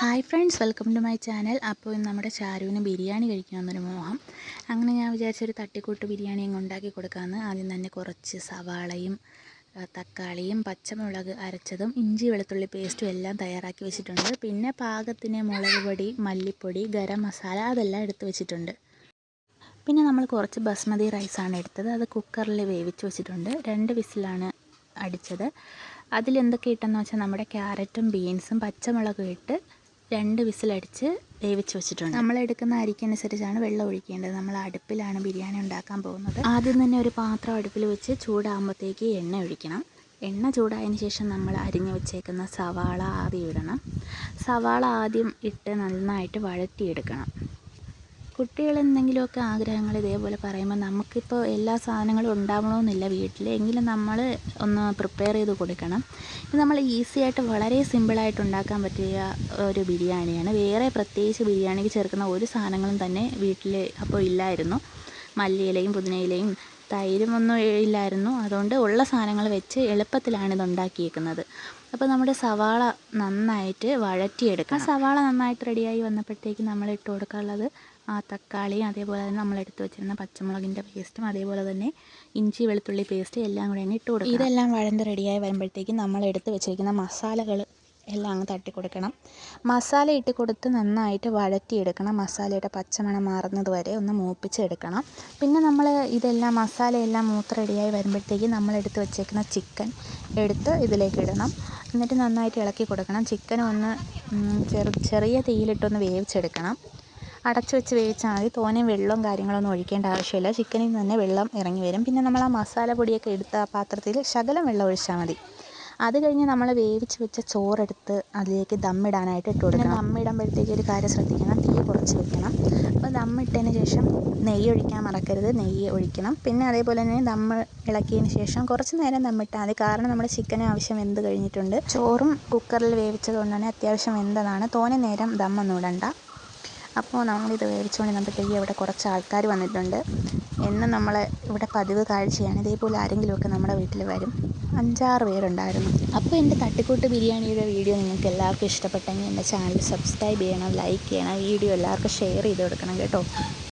Hi friends welcome to my channel. അപ്പോൾ ഇന്ന് നമ്മുടെ ചാരുവിന് ബിരിയാണി കഴിക്കണമെന്നൊരു മോഹം. അങ്ങനെ ഞാൻ വിചാരിച്ചൊരു തട്ടിക്കൂട്ട് ബിരിയാണി അങ്ങ് ഉണ്ടാക്കി കൊടുക്കാമെന്ന് ആദ്യം തന്നെ കുറച്ച് സവാളയും തക്കാളിയും പച്ചമുളക് അരച്ചതും ഇഞ്ചി വെളുത്തുള്ളി പേസ്റ്റും എല്ലാം തയ്യാറാക്കി വെച്ചിട്ടുണ്ട്. പിന്നെ പാകത്തിന് മുളക് പൊടി മല്ലിപ്പൊടി ഗരം മസാല അതെല്ലാം എടുത്ത് വെച്ചിട്ടുണ്ട്. പിന്നെ നമ്മൾ കുറച്ച് ബസ്മതി റൈസാണ് എടുത്തത്. അത് കുക്കറിൽ വേവിച്ച് വെച്ചിട്ടുണ്ട്. രണ്ട് വിസിലാണ് അടിച്ചത്. അതിലെന്തൊക്കെ ഇട്ടെന്ന് വെച്ചാൽ നമ്മുടെ ക്യാരറ്റും ബീൻസും പച്ചമുളകും ഇട്ട് രണ്ട് വിസിലടിച്ച് വേവിച്ച് വെച്ചിട്ടുണ്ട്. നമ്മൾ എടുക്കുന്ന അരിക്കനുസരിച്ചാണ് വെള്ളം ഒഴിക്കേണ്ടത്. നമ്മൾ അടുപ്പിലാണ് ബിരിയാണി ഉണ്ടാക്കാൻ പോകുന്നത്. ആദ്യം തന്നെ ഒരു പാത്രം അടുപ്പിൽ വെച്ച് ചൂടാകുമ്പോഴത്തേക്ക് എണ്ണ ഒഴിക്കണം. എണ്ണ ചൂടായതിന് ശേഷം നമ്മൾ അരിഞ്ഞു വെച്ചേക്കുന്ന സവാള ആദ്യം ഇടണം. സവാള ആദ്യം ഇട്ട് നന്നായിട്ട് വഴറ്റിയെടുക്കണം. കുട്ടികൾ എന്തെങ്കിലുമൊക്കെ ആഗ്രഹങ്ങൾ ഇതേപോലെ പറയുമ്പോൾ നമുക്കിപ്പോൾ എല്ലാ സാധനങ്ങളും ഉണ്ടാവണമെന്നില്ല വീട്ടിൽ. എങ്കിലും നമ്മൾ ഒന്ന് പ്രിപ്പയർ ചെയ്ത് കൊടുക്കണം. ഇത് നമ്മൾ ഈസി ആയിട്ട് വളരെ സിമ്പിളായിട്ട് ഉണ്ടാക്കാൻ പറ്റിയ ഒരു ബിരിയാണിയാണ്. വേറെ പ്രത്യേകിച്ച് ബിരിയാണിക്ക് ചേർക്കുന്ന ഒരു സാധനങ്ങളും തന്നെ വീട്ടിൽ അപ്പോൾ ഇല്ലായിരുന്നു. മല്ലിയിലയും പുതിനയിലയും തൈരും ഒന്നും ഇല്ലായിരുന്നു. അതുകൊണ്ട് ഉള്ള സാധനങ്ങൾ വെച്ച് എളുപ്പത്തിലാണ് ഇത് ഉണ്ടാക്കിയേക്കുന്നത്. അപ്പോൾ നമ്മുടെ സവാള നന്നായിട്ട് വഴറ്റിയെടുക്കണം. ആ സവാള നന്നായിട്ട് റെഡിയായി വന്നപ്പോഴത്തേക്ക് നമ്മൾ ഇട്ട് കൊടുക്കാനുള്ളത് ആ തക്കാളിയും അതേപോലെ തന്നെ നമ്മൾ എടുത്ത് വെച്ചിരുന്ന പച്ചമുളകിന്റെ പേസ്റ്റും അതേപോലെ തന്നെ ഇഞ്ചി വെളുത്തുള്ളി പേസ്റ്റ് എല്ലാം കൂടെ തന്നെ ഇട്ട് കൊടുക്കുക ഇതെല്ലാം വഴന്ന് റെഡിയായി വരുമ്പോഴത്തേക്ക് നമ്മൾ എടുത്ത് വെച്ചിരിക്കുന്ന മസാലകൾ എല്ലാം അങ്ങ് തട്ടി കൊടുക്കണം മസാല ഇട്ട് കൊടുത്ത് നന്നായിട്ട് വഴറ്റിയെടുക്കണം. മസാലയുടെ പച്ചമണം മാറുന്നത് വരെ ഒന്ന് മൂപ്പിച്ചെടുക്കണം. പിന്നെ നമ്മൾ ഇതെല്ലാം മസാലയെല്ലാം മൂത്ത് റെഡിയായി വരുമ്പോഴത്തേക്ക് നമ്മൾ എടുത്ത് വെച്ചേക്കുന്ന ചിക്കൻ എടുത്ത് ഇതിലേക്ക് ഇടണം എന്നിട്ട് നന്നായിട്ട് ഇളക്കി കൊടുക്കണം. ചിക്കൻ ഒന്ന് ചെറു ചെറിയ തീയിലിട്ടൊന്ന് വേവിച്ചെടുക്കണം. അടച്ചു വെച്ച് വേവിച്ചാൽ മതി. തോനെ വെള്ളവും കാര്യങ്ങളൊന്നും ഒഴിക്കേണ്ട ആവശ്യമില്ല. ചിക്കനിൽ തന്നെ വെള്ളം ഇറങ്ങി വരും. പിന്നെ നമ്മൾ ആ മസാല പൊടിയൊക്കെ എടുത്ത പാത്രത്തിൽ ശകലം വെള്ളം ഒഴിച്ചാൽ മതി. അത് കഴിഞ്ഞ് നമ്മൾ വേവിച്ച് വെച്ച ചോറെടുത്ത് അതിലേക്ക് ദമ്മിടാനായിട്ട് ഇട്ട് കൊടുക്കണം. ദമ്മിടുമ്പോഴത്തേക്ക് ഒരു കാര്യം ശ്രദ്ധിക്കണം. തീ കുറച്ച് വെക്കണം. അപ്പോൾ ദമ്മിട്ടതിന് ശേഷം നെയ്യ് ഒഴിക്കാൻ മറക്കരുത്. നെയ്യ് ഒഴിക്കണം. പിന്നെ അതേപോലെ തന്നെ ദമ്മ് ഇളക്കിയതിന് ശേഷം കുറച്ച് നേരം ദമ്മിട്ടാൽ മതി. കാരണം നമ്മുടെ ചിക്കന് ആവശ്യം വെന്ത് കഴിഞ്ഞിട്ടുണ്ട്. ചോറും കുക്കറിൽ വേവിച്ചത് കൊണ്ട് തന്നെ അത്യാവശ്യം വെന്തതാണ്. തോനെ നേരം ദമ്മൊന്നും ഇടണ്ട. അപ്പോൾ നമ്മളിത് വേവിച്ചുകൊണ്ടിരുന്നപ്പോഴത്തേക്ക് ഇവിടെ കുറച്ച് ആൾക്കാർ വന്നിട്ടുണ്ട്. എന്നും നമ്മൾ ഇവിടെ പതിവ് കാഴ്ചയാണ്. ഇതേപോലെ ആരെങ്കിലുമൊക്കെ നമ്മുടെ വീട്ടിൽ വരും. അഞ്ചാറ് പേരുണ്ടായിരുന്നു. അപ്പോൾ എന്റെ തട്ടിക്കൂട്ട് ബിരിയാണിയുടെ വീഡിയോ നിങ്ങൾക്ക് എല്ലാവർക്കും ഇഷ്ടപ്പെട്ടെങ്കിൽ എന്റെ ചാനൽ സബ്സ്ക്രൈബ് ചെയ്യണം ലൈക്ക് ചെയ്യണം വീഡിയോ എല്ലാവർക്കും ഷെയർ ചെയ്ത് കൊടുക്കണം കേട്ടോ.